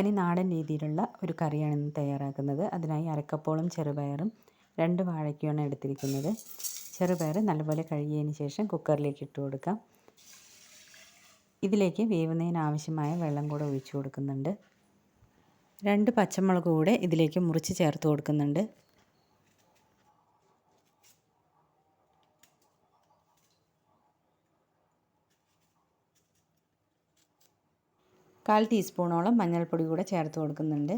തനി നാടൻ രീതിയിലുള്ള ഒരു കറിയാണ് ഇന്ന് തയ്യാറാക്കുന്നത്. അതിനായി അരക്കപ്പോളും ചെറുപയറും രണ്ട് വാഴയ്ക്കുമാണ് എടുത്തിരിക്കുന്നത്. ചെറുപയർ നല്ലപോലെ കഴുകിയതിന് ശേഷം കുക്കറിലേക്ക് ഇട്ട് കൊടുക്കാം. ഇതിലേക്ക് വേവുന്നതിന് ആവശ്യമായ വെള്ളം കൂടെ ഒഴിച്ചു കൊടുക്കുന്നുണ്ട്. രണ്ട് പച്ചമുളക് കൂടെ ഇതിലേക്ക് മുറിച്ച് ചേർത്ത് കൊടുക്കുന്നുണ്ട്. കാൽ ടീസ്പൂണോളം മഞ്ഞൾപ്പൊടി കൂടെ ചേർത്ത് കൊടുക്കുന്നുണ്ട്.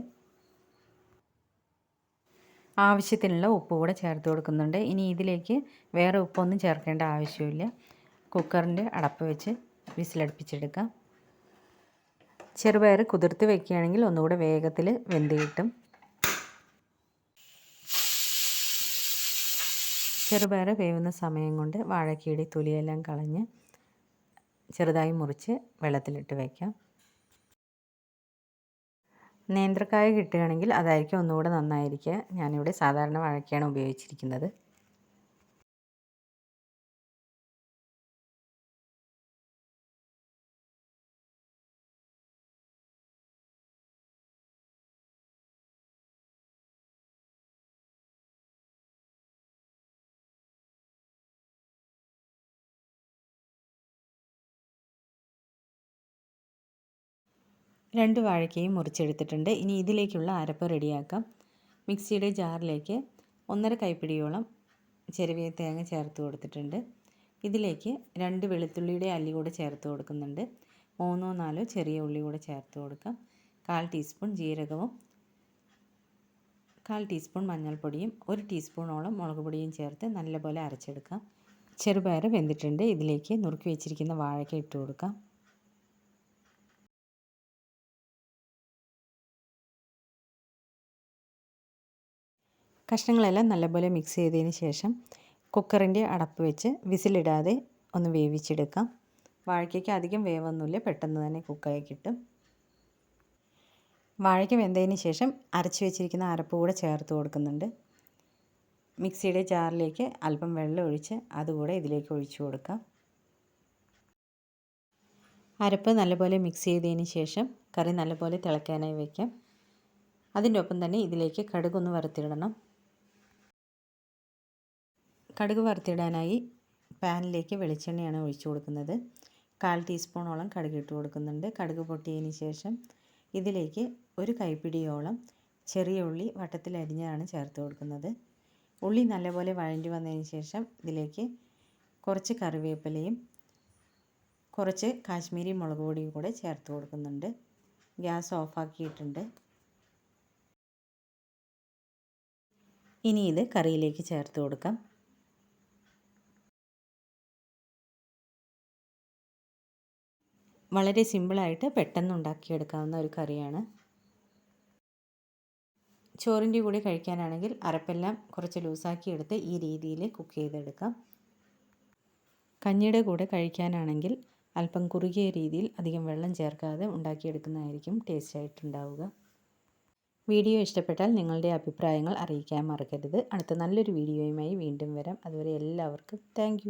ആവശ്യത്തിനുള്ള ഉപ്പ് കൂടെ ചേർത്ത് കൊടുക്കുന്നുണ്ട്. ഇനി ഇതിലേക്ക് വേറെ ഉപ്പൊന്നും ചേർക്കേണ്ട ആവശ്യമില്ല. കുക്കറിന്റെ അടപ്പ് വെച്ച് വിസിലടുപ്പിച്ചെടുക്കാം. ചെറുപയർ കുതിർത്ത് വെക്കുകയാണെങ്കിൽ ഒന്നുകൂടെ വേഗത്തിൽ വെന്ത് കിട്ടും. ചെറുപയർ വേവുന്ന സമയം കൊണ്ട് വാഴക്കീടി തൊലിയെല്ലാം കളഞ്ഞ് ചെറുതായി മുറിച്ച് വെള്ളത്തിലിട്ട് വയ്ക്കാം നേന്ത്രക്കായ കിട്ടുകയാണെങ്കിൽ അതായിരിക്കും ഒന്നുകൂടെ നന്നായിരിക്കുക. ഞാനിവിടെ സാധാരണ വാഴയ്ക്കാണ് ഉപയോഗിച്ചിരിക്കുന്നത്. രണ്ട് വാഴയ്ക്കയും മുറിച്ചെടുത്തിട്ടുണ്ട്. ഇനി ഇതിലേക്കുള്ള അരപ്പ് റെഡിയാക്കാം. മിക്സിയുടെ ജാറിലേക്ക് ഒന്നര കൈപ്പിടിയോളം ചെറിയ തേങ്ങ ചേർത്ത് കൊടുത്തിട്ടുണ്ട്. ഇതിലേക്ക് രണ്ട് വെളുത്തുള്ളിയുടെ അല്ലി കൂടെ ചേർത്ത് കൊടുക്കുന്നുണ്ട്. മൂന്നോ നാലോ ചെറിയ ഉള്ളി കൂടെ ചേർത്ത് കൊടുക്കാം. കാൽ ടീസ്പൂൺ ജീരകവും കാൽ ടീസ്പൂൺ മഞ്ഞൾപ്പൊടിയും ഒരു ടീസ്പൂണോളം മുളക് പൊടിയും ചേർത്ത് നല്ലപോലെ അരച്ചെടുക്കാം. ചെറുപയർ വെന്തിട്ടുണ്ട്. ഇതിലേക്ക് നുറുക്കി വെച്ചിരിക്കുന്ന വാഴയ്ക്ക ഇട്ട് കൊടുക്കാം. കഷ്ണങ്ങളെല്ലാം നല്ലപോലെ മിക്സ് ചെയ്തതിന് ശേഷം കുക്കറിന്റെ അടപ്പ് വെച്ച് വിസിലിടാതെ ഒന്ന് വേവിച്ചെടുക്കാം. വാഴയ്ക്കയ്ക്ക് അധികം വേവൊന്നുമില്ല പെട്ടെന്ന് തന്നെ കുക്കായി കിട്ടും. വാഴയ്ക്ക് വെന്തതിന് ശേഷം അരച്ച് വെച്ചിരിക്കുന്ന അരപ്പ് കൂടെ ചേർത്ത് കൊടുക്കുന്നുണ്ട്. മിക്സിയുടെ ജാറിലേക്ക് അല്പം വെള്ളം ഒഴിച്ച് അതുകൂടെ ഇതിലേക്ക് ഒഴിച്ചു കൊടുക്കാം. അരപ്പ് നല്ലപോലെ മിക്സ് ചെയ്തതിന് ശേഷം കറി നല്ലപോലെ തിളയ്ക്കാനായി വയ്ക്കാം അതിന്റെ ഒപ്പം തന്നെ ഇതിലേക്ക് കടുകൊന്ന് വറുത്തിടണം. കടുക് വറുത്തിടാനായി പാനിലേക്ക് വെളിച്ചെണ്ണയാണ് ഒഴിച്ചു കൊടുക്കുന്നത്. കാൽ ടീസ്പൂണോളം കടുക് ഇട്ട് കൊടുക്കുന്നുണ്ട്. കടുക് പൊട്ടിയതിന് ശേഷം ഇതിലേക്ക് ഒരു കൈപ്പിടിയോളം ചെറിയ ഉള്ളി വട്ടത്തിൽ അരിഞ്ഞതാണ് ചേർത്ത് കൊടുക്കുന്നത്. ഉള്ളി നല്ലപോലെ വഴണ്ടി വന്നതിന് ശേഷം ഇതിലേക്ക് കുറച്ച് കറിവേപ്പിലയും കുറച്ച് കാശ്മീരി മുളക് പൊടിയും കൂടെ ചേർത്ത് കൊടുക്കുന്നുണ്ട്. ഗ്യാസ് ഓഫാക്കിയിട്ടുണ്ട്. ഇനി ഇത് കറിയിലേക്ക് ചേർത്ത് കൊടുക്കാം. വളരെ സിമ്പിളായിട്ട് പെട്ടെന്ന് ഉണ്ടാക്കിയെടുക്കാവുന്ന ഒരു കറിയാണ്. ചോറിന്റെ കൂടെ കഴിക്കാനാണെങ്കിൽ അരപ്പെല്ലാം കുറച്ച് ലൂസാക്കി എടുത്ത് ഈ രീതിയിൽ കുക്ക് ചെയ്തെടുക്കാം. കഞ്ഞിയുടെ കൂടെ കഴിക്കാനാണെങ്കിൽ അല്പം കുറുകിയ രീതിയിൽ അധികം വെള്ളം ചേർക്കാതെ ഉണ്ടാക്കിയെടുക്കുന്നതായിരിക്കും ടേസ്റ്റ് ആയിട്ടുണ്ടാവുക വീഡിയോ ഇഷ്ടപ്പെട്ടാൽ നിങ്ങളുടെ അഭിപ്രായങ്ങൾ അറിയിക്കാൻ മറക്കരുത്. അടുത്ത നല്ലൊരു വീഡിയോയുമായി വീണ്ടും വരാം. അതുവരെ എല്ലാവർക്കും താങ്ക്